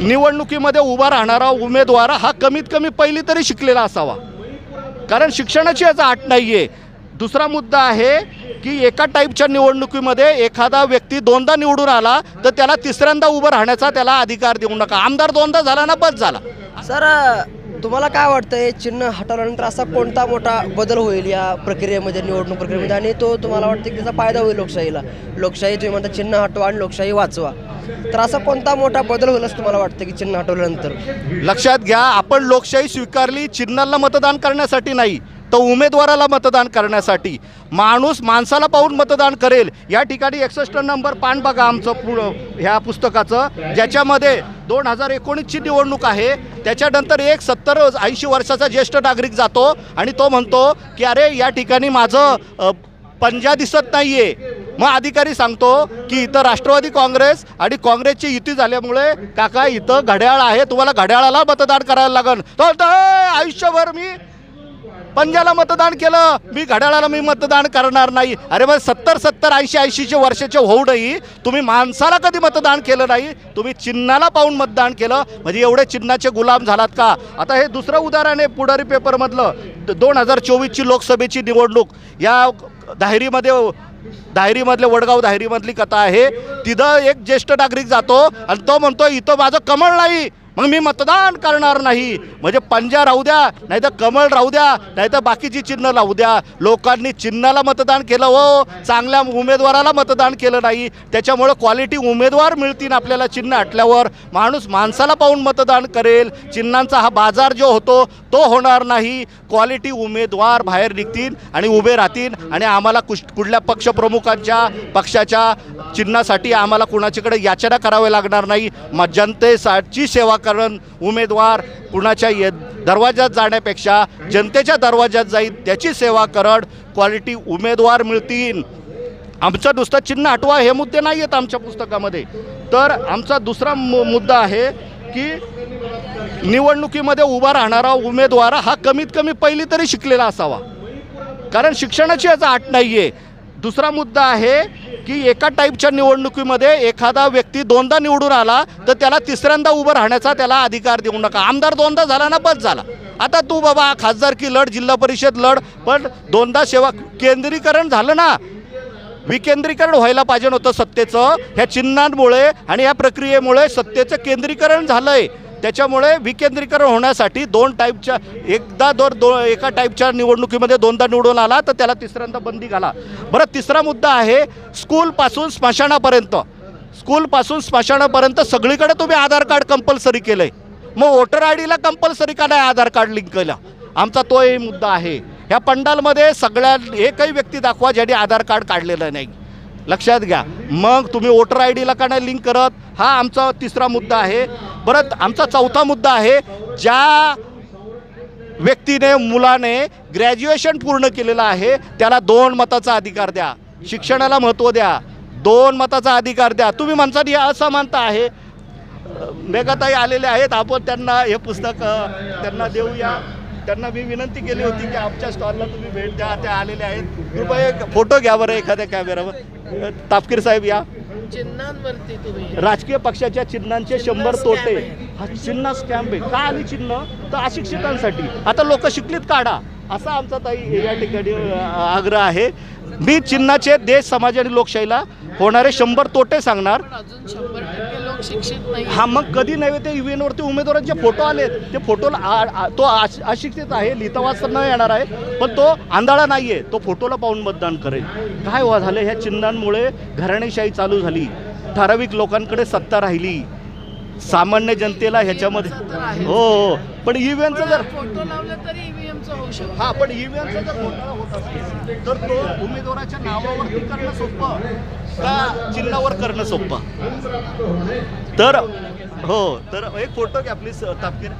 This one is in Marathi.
निवडणुकीमध्ये उभा राहणारा उमेदवार हा कमीत कमी पहिली तरी शिकलेला असावा. कारण शिक्षणाची याचा आट नाही आहे दुसरा मुद्दा आहे की एका टाईपच्या निवडणुकीमध्ये एखादा व्यक्ती दोनदा निवडून आला तर त्याला तिसऱ्यांदा उभं राहण्याचा त्याला अधिकार देऊ नका. आमदार दोनदा झाला ना बस झाला. सर तुम्हाला काय वाटतं हे चिन्ह हटवल्यानंतर असा कोणता मोठा बदल होईल या प्रक्रियेमध्ये निवडणूक प्रक्रियेमध्ये? आणि तो तुम्हाला वाटतं की त्याचा फायदा होईल लोकशाहीला? लोकशाही तुम्ही म्हणता चिन्ह हटवा आणि लोकशाही वाचवा. तर असा कोणता मोठा बदल होईल असं तुम्हाला वाटतं की चिन्ह हटवल्यानंतर? लक्षात घ्या आपण लोकशाही स्वीकारली चिन्हाला मतदान करण्यासाठी नाही तर उमेदवाराला मतदान करण्यासाठी. माणूस माणसाला पाहून मतदान करेल. या ठिकाणी एकसष्ट नंबर पान बघा आमचं पुढं ह्या पुस्तकाचं ज्याच्यामध्ये दोन हजार एकोणीसची निवडणूक आहे. त्याच्यानंतर एक सत्तर ऐंशी वर्षाचा ज्येष्ठ नागरिक जातो आणि तो म्हणतो की अरे या ठिकाणी माझं पंजा दिसत नाहीये. मग अधिकारी सांगतो की इथं राष्ट्रवादी काँग्रेस आणि काँग्रेसची युती झाल्यामुळे काका इथं घड्याळ आहे तुम्हाला घड्याळाला मतदान करायला लागन तो आयुष्यभर मी पंजाला मतदान केलं मी घड्याळाला मी मतदान करणार नाही. अरे मग सत्तर सत्तर ऐंशी ऐंशीचे वर्षाचे होऊनही तुम्ही माणसाला कधी मतदान केलं नाही तुम्ही चिन्हाला पाहून मतदान केलं. म्हणजे एवढे चिन्हाचे गुलाम झालात का? आता हे दुसरं उदाहरण आहे पुढारी पेपरमधलं दोन हजार चोवीसची लोकसभेची निवडणूक. या धायरीमध्ये दायरीमधले वडगाव दायरीमधली कथा आहे. तिथं एक ज्येष्ठ नागरिक जातो आणि तो म्हणतो इथं माझं कमळ नाही. मग मी मतदान करणार नाही. म्हणजे पंजा राहू द्या नाही तर कमळ राहू द्या नाही तर बाकीची चिन्ह लावू द्या. लोकांनी चिन्हाला मतदान केलं हो. चांगल्या उमेदवाराला मतदान केलं नाही. त्याच्यामुळं क्वालिटी उमेदवार मिळतील आपल्याला चिन्ह आटल्यावर. माणूस माणसाला पाहून मतदान करेल. चिन्हांचा हा बाजार जो होतो तो होणार नाही. क्वालिटी उमेदवार बाहेर निघतील आणि उभे राहतील आणि आम्हाला कुश कुठल्या पक्षप्रमुखांच्या पक्षाच्या चिन्हासाठी आम्हाला कुणाच्याकडे याचना करावी लागणार नाही. मग जनतेसाठी सेवा कारण उमेदवार कुणाच्या ये दरवाज्यात जाण्यापेक्षा जनतेच्या दरवाज्यात जाईल त्याची सेवा करड क्वालिटी उमेदवार मिळतील. आमचं नुसतं चिन्ह हटवा हे मुद्दे नाही आहेत आमच्या पुस्तकामध्ये. तर आमचा दुसरा मु मुद्दा आहे की निवडणुकीमध्ये उभा राहणारा उमेदवार हा कमीत कमी पहिली तरी शिकलेला असावा. कारण शिक्षणाची याचा आट नाही आहे दुसरा मुद्दा आहे की एका टाईपच्या निवडणुकीमध्ये एखादा व्यक्ती दोनदा निवडून आला तर त्याला तिसऱ्यांदा उभं राहण्याचा त्याला अधिकार देऊ नका. आमदार दोनदा झाला ना बस झाला. आता तू बाबा खासदारकी लढ जिल्हा परिषद लढ पण दोनदा सेवा केंद्रीकरण झालं ना विकेंद्रीकरण व्हायला पाहिजे नव्हतं सत्तेचं. ह्या चिन्हांमुळे आणि या प्रक्रियेमुळे सत्तेचं केंद्रीकरण झालं आहे त्याच्यामुळे विकेंद्रीकरण होण्यासाठी दोन टाईपच्या एकदा दोन दो एका टाईपच्या निवडणुकीमध्ये दोनदा निवडून आला तर त्याला तिसऱ्यांदा बंदी घाला. बरं तिसरा मुद्दा आहे स्कूलपासून स्मशानापर्यंत. स्कूलपासून स्मशानापर्यंत सगळीकडे तुम्ही आधार कार्ड कंपल्सरी केलं आहे मग वोटर आय डीला कंपल्सरी का नाही आधार कार्ड लिंक केलं? आमचा तोही मुद्दा आहे. ह्या पंडालमध्ये सगळ्या एकही व्यक्ती दाखवा ज्याने आधार कार्ड काढलेलं नाही. लक्षात घ्या. मग तुम्ही वोटर आय डीला का नाही लिंक करत? हा आमचा तिसरा मुद्दा आहे. परत आमचा चौथा मुद्दा आहे ज्या व्यक्तीने मुलाने ग्रॅज्युएशन पूर्ण केलेलं आहे त्याला दोन मताचा अधिकार द्या. शिक्षणाला महत्त्व द्या. दोन मताचा अधिकार द्या. तुम्ही म्हणता ही असमानता आहे. मेघाताई आलेले आहेत. आपण त्यांना हे पुस्तक त्यांना देऊया. त्यांना मी विनंती केली होती की आमच्या स्टॉलला तुम्ही भेट द्या. त्या आलेले आहेत. कृपया एक फोटो घ्या बरं एखाद्या कॅमेरावर तापकीर साहेब या. चिन्हांवरती तुम्ही. राजकीय पक्षाच्या चिन्हांचे शंभर तोटे. हा चिन्ह स्कॅम्प आहे. का आली चिन्ह? तर अशिक्षितांसाठी. आता लोक शिकलीत काढा. असा आमचा ताई या ठिकाणी आग्रह आहे. मी चिन्हाचे देश समाज आणि लोकशाहीला होणारे शंभर तोटे सांगणार. अजून शंभर शिक्षित नाही हा मग कधी नव्हे ते इव्हेंटवरती उमेदवारांचे फोटो आलेत ते फोटोला तो अश- अशिक्षित आहे लिहिता वाचता न येणार आहे पण तो आंधळा नाही आहे तो फोटोला पाहून मतदान करेल. काय व्हा झालं? ह्या चिन्हांमुळे घराणेशाही चालू झाली. ठराविक लोकांकडे सत्ता राहिली. सामान्य जनतेला ह्याच्यामध्ये. हो हो. पण ईव्हीएमचं जर फोटो लावला तरी ईव्हीएमचं होऊ शकतो. हा पण ईव्हीएमचा जर घोटाळा होत असेल तर तो उमेदवाराच्या नावावरती करणं सोपं. का चिन्हावर करणं सोपं. तर हो तर एक फोटो घ्या प्लीज तापकीर.